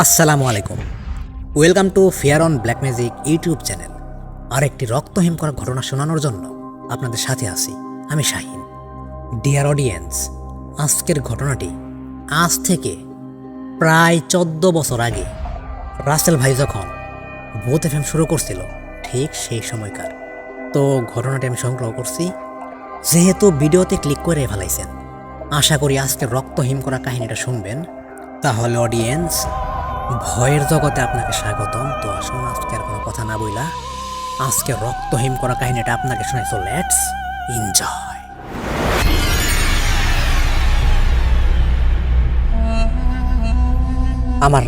আসসালামু আলাইকুম। Welcome to fair on black magic YouTube channel. আর একটি রক্তহীন করা ঘটনা শোনানোর জন্য আপনাদের সাথে আছি আমি শাহিন। ডিয়ার অডিয়েন্স আজকের ঘটনাটি আজ থেকে প্রায় চোদ্দ বছর আগে রাসেল ভাই যখন ভূত এফএম শুরু করছিল, ঠিক সেই সময়কার। তো ঘটনাটি আমি সংগ্রহ করছি। যেহেতু ভিডিওতে ক্লিক করে ফেলাইছেন, আশা করি আজকে রক্তহীন করা কাহিনীটা শুনবেন। তাহলে অডিয়েন্স ভয়ের জগতে আপনাকে স্বাগতম। তো আসুন আজকে আর কোনো কথা না বইলা, আজকে রক্তহীন করা কাহিনীটা আপনাকে শোনাইছো লেটস এনজয় আমার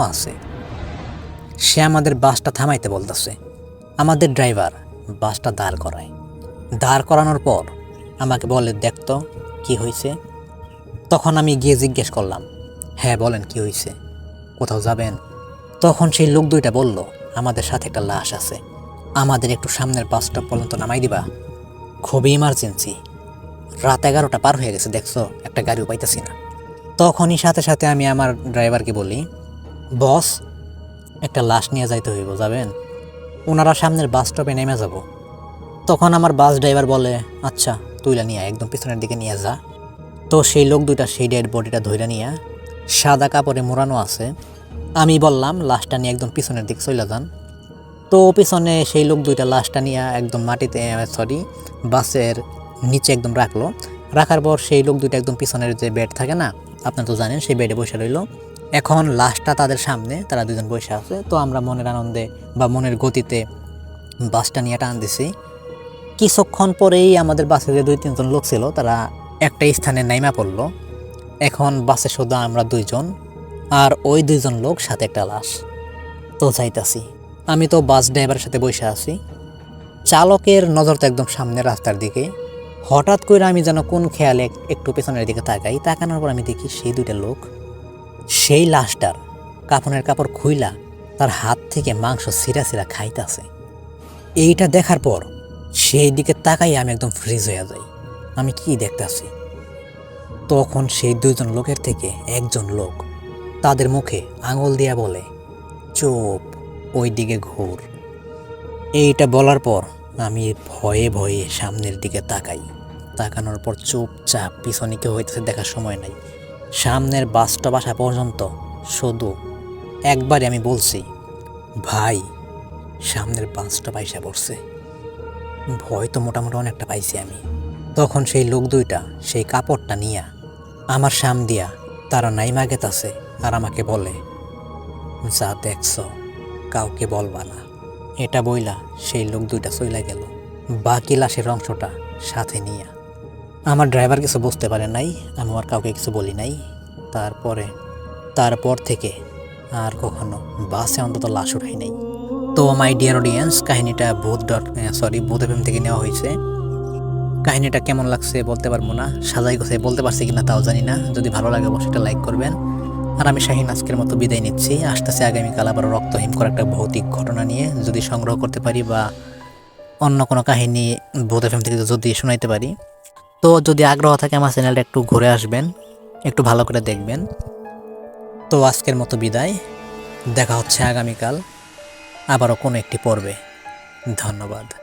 আছে। সে আমাদের বাসটা থামাইতে বলতেছে। আমাদের ড্রাইভার বাসটা দাঁড় করায়। দাঁড় করানোর পর আমাকে বলে দেখতো কি হয়েছে তখন আমি গিয়ে জিজ্ঞেস করলাম হ্যাঁ বলেন, কি হয়েছে কোথাও যাবেন? তখন সেই লোক দুইটা বলল, আমাদের সাথে একটা লাশ আছে। আমাদের একটু সামনের বাস স্টপ পর্যন্ত নামাই দিবা। খুবই ইমার্জেন্সি রাত এগারোটা পার হয়ে গেছে, দেখছ? একটা গাড়িও পাইতেছি না। তখনই সাথে সাথে আমি আমার ড্রাইভারকে বলি বস, একটা লাশ নিয়ে যাইতে হইব, যাবেন? ওনারা সামনের বাস স্টপে নেমে যাব। তখন আমার বাস ড্রাইভার বলে আচ্ছা তুইলা নিয়ে, একদম পিছনের দিকে নিয়ে যা। তো সেই লোক দুইটা সেই ডেড বডিটা ধইরা নিয়ে সাদা কাপড়ে মোড়ানো আছে। আমি বললাম, লাশটা নিয়ে একদম পিছনের দিকে চলে যান। তো পিছনে সেই লোক দুইটা লাশটা নিয়ে একদম মাটিতে সরি বাসের নিচে একদম রাখল। রাখার পর সেই লোক দুইটা একদম পিছনের যে বেড থাকে না আপনার তো জানেন, সেই বেডে বসে রইল। এখন লাশটা তাদের সামনে, তারা দুজন বসে আছে। তো আমরা মনের আনন্দে বা মনের গতিতে বাসটা নিয়ে টান দিছি। কিছুক্ষণ পরেই আমাদের বাসে যে দুই, তিনজন লোক ছিল, তারা একটা স্থানে নাইমা পড়ল। এখন বাসে শুধু আমরা দুইজন আর ওই দুইজন লোক সাথে একটা লাশ। তো যাইতাছি। আমি তো বাস ড্রাইভারের সাথে বসে আছি। চালকের নজর তো একদম সামনে রাস্তার দিকে। হঠাৎ করে আমি যেন কোন খেয়ালে একটু পেছনের দিকে তাকাই, তাকানোর পর আমি দেখি সেই দুইটা লোক সেই লাশটার কাপনের কাপড় খুইলা তার হাত থেকে মাংস সিরা সিরা খাইতেছে। এইটা দেখার পর সেই দিকে তাকাই আমি একদম ফ্রিজ হয়ে যাই। আমি কি দেখতাছি? তখন সেই দুজন লোকের থেকে একজন লোক তাদের মুখে আঙুল দিয়া বলে, চোপ ওই দিকে ঘুর। এইটা বলার পর আমি ভয়ে ভয়ে সামনের দিকে তাকাই। তাকানোর পর চুপচাপ পিছনে কেউ হইতেছে দেখার সময় নাই। সামনের বাসটা বাসা পর্যন্ত। শুধু একবারে আমি বলছি, ভাই, সামনের বাসটা পাইসা পড়ছে। ভয় তো মোটামুটি অনেকটা পাইছি আমি। তখন সেই লোক দুইটা সেই কাপড়টা নিয়া আমার সাম দিয়া তারা নাইমা গেতাছে আর আমাকে বলে, যা দেখছ, কাউকে বলবা না। এটা বইলা সেই লোক দুইটা চইলা গেল। বাকি লাশের অংশটা সাথে নিয়া আমার ড্রাইভার কিছু বুঝতে পারে নাই, আমি আর কাউকে কিছু বলি নাই। তারপরে, তারপর থেকে আর কখনো বাসে অন্তত লাশ উঠাই নাই। তো মাই ডিয়ার অডিয়েন্স কাহিনীটা ভূত ডট সরি ভূত এফএম থেকে নেওয়া হয়েছে। কাহিনীটা কেমন লাগছে বলতে পারব না, সাজাই গোছাই বলতে পারছি কিনা তাও জানি না। যদি ভালো লাগে অবশ্যই একটা লাইক করবেন। আর আমি শাহিন আজকের মতো বিদায় নিচ্ছি। আসতেছে আগামীকাল আবার রক্তহীন করা একটা ভৌতিক ঘটনা নিয়ে। যদি সংগ্রহ করতে পারি বা অন্য কোনো কাহিনী ভূত এফএম থেকে যদি শোনাইতে পারি তো যদি আগ্রহ থাকে আমার চ্যানেলটা একটু ঘুরে আসবেন, একটু ভালো করে দেখবেন। তো আজকের মতো বিদায়, দেখা হচ্ছে আগামীকাল, আবারও কোনো একটি পর্বে। ধন্যবাদ।